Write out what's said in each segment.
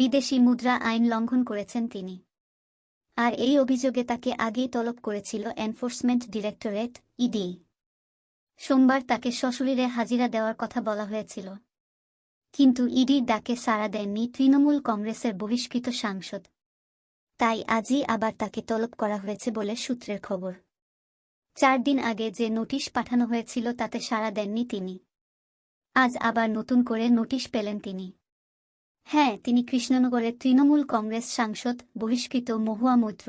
বিদেশি মুদ্রা আইন লঙ্ঘন করেছেন তিনি। আর এই অভিযোগে তাকে আগেই তলব করেছিল এনফোর্সমেন্ট ডিরেক্টরেট, ইডি। সোমবার তাকে সশরীরে হাজিরা দেওয়ার কথা বলা হয়েছিল। কিন্তু ইডির ডাকে সাড়া দেননি তৃণমূল কংগ্রেসের বহিষ্কৃত সাংসদ। তাই আজই আবার তাকে তলব করা হয়েছে বলে সূত্রের খবর। চার দিন আগে যে নোটিশ পাঠানো হয়েছিল তাতে সাড়া দেননি তিনি। আজ আবার নতুন করে নোটিশ পেলেন তিনি। হ্যাঁ তিনি কৃষ্ণনগরের তৃণমূল কংগ্রেস সাংসদ বহিষ্কৃত মহুয়া মৈত্র,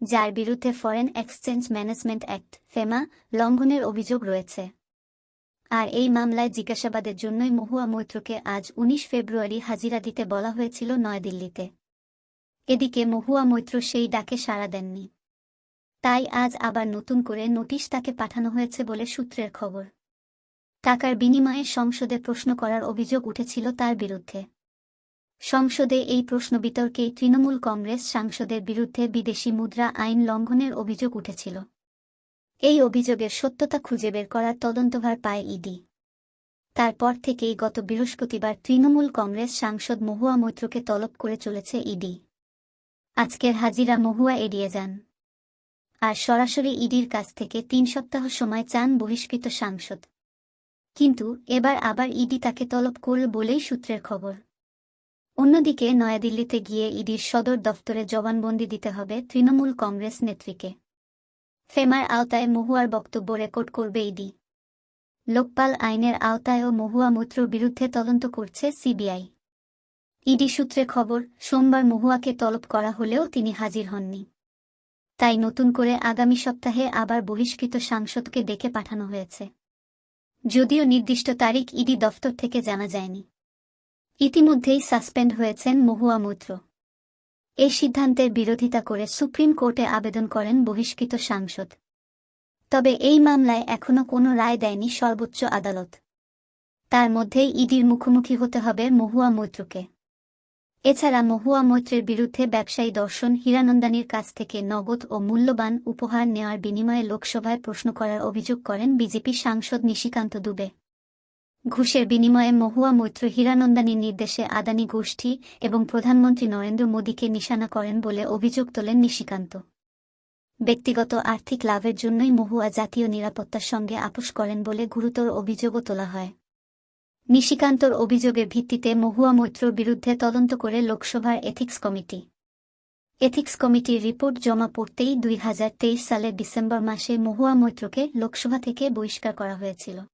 যার বিরুদ্ধে foreign exchange management act, FEMA, লঙ্ঘনের অভিযোগ রয়েছে। আর এই মামলায় জিজ্ঞাসাবাদের জন্যই মহুয়া মৈত্রকে আজ ১৯ ফেব্রুয়ারি হাজিরা দিতে বলা হয়েছিল নয়াদিল্লিতে। এদিকে মহুয়া মৈত্র সেই ডাকে সাড়া দেননি। তাই আজ আবার নতুন করে নোটিশ তাকে পাঠানো হয়েছে বলে সূত্রের খবর। টাকার বিনিময়ে সংসদে প্রশ্ন করার অভিযোগ উঠেছিল তার বিরুদ্ধে। সংসদে এই প্রশ্ন বিতর্কে তৃণমূল কংগ্রেস সাংসদের বিরুদ্ধে বিদেশি মুদ্রা আইন লঙ্ঘনের অভিযোগ উঠেছিল। এই অভিযোগের সত্যতা খুঁজে বের করার তদন্তভার পায় ইডি। তারপর থেকেই গত বৃহস্পতিবার তৃণমূল কংগ্রেস সাংসদ মহুয়া মৈত্রকে তলব করে চলেছে ইডি। আজকের হাজিরা মহুয়া এড়িয়ে যান। আর সরাসরি ইডির কাছ থেকে তিন সপ্তাহ সময় চান বহিষ্কৃত সাংসদ। কিন্তু এবার আবার ইডি তাকে তলব করল বলেই সূত্রের খবর। অন্যদিকে নয়াদিল্লিতে গিয়ে ইডির সদর দফতরে জবানবন্দি দিতে হবে তৃণমূল কংগ্রেস নেত্রীকে। ফেমার আওতায় মহুয়ার বক্তব্য রেকর্ড করবে ইডি। লোকপাল আইনের আওতায়ও মহুয়া মৈত্রর বিরুদ্ধে তদন্ত করছে সিবিআই। ইডি সূত্রে খবর, সোমবার মহুয়াকে তলব করা হলেও তিনি হাজির হননি। তাই নতুন করে আগামী সপ্তাহে আবার বহিষ্কৃত সাংসদকে ডেকে পাঠানো হয়েছে। যদিও নির্দিষ্ট তারিখ ইডি দফতর থেকে জানা যায়নি। ইতিমধ্যেই সাসপেন্ড হয়েছেন মহুয়া মৈত্র। এই সিদ্ধান্তের বিরোধিতা করে সুপ্রিম কোর্টে আবেদন করেন বহিষ্কৃত সাংসদ। তবে এই মামলায় এখনও কোনো রায় দেয়নি সর্বোচ্চ আদালত। তার মধ্যেই ইডির মুখোমুখি হতে হবে মহুয়া মৈত্রকে। এছাড়া মহুয়া মৈত্রের বিরুদ্ধে ব্যবসায়ী দর্শন হীরানন্দানির কাছ থেকে নগদ ও মূল্যবান উপহার নেওয়ার বিনিময়ে লোকসভায় প্রশ্ন করার অভিযোগ করেন বিজেপি সাংসদ নিশিকান্ত দুবে। ঘুষের বিনিময়ে মহুয়া মৈত্র হীরানন্দানির নির্দেশে আদানি গোষ্ঠী এবং প্রধানমন্ত্রী নরেন্দ্র মোদীকে নিশানা করেন বলে অভিযোগ তোলেন নিশিকান্ত। ব্যক্তিগত আর্থিক লাভের জন্যই মহুয়া জাতীয় নিরাপত্তার সঙ্গে আপোষ করেন বলে গুরুতর অভিযোগও তোলা হয়। নিশিকান্তর অভিযোগের ভিত্তিতে মহুয়া মৈত্রর বিরুদ্ধে তদন্ত করে লোকসভার এথিক্স কমিটি। এথিক্স কমিটির রিপোর্ট জমা পড়তেই দুই হাজার তেইশ সালের ডিসেম্বর মাসে মহুয়া মৈত্রকে লোকসভা থেকে বহিষ্কার করা হয়েছিল।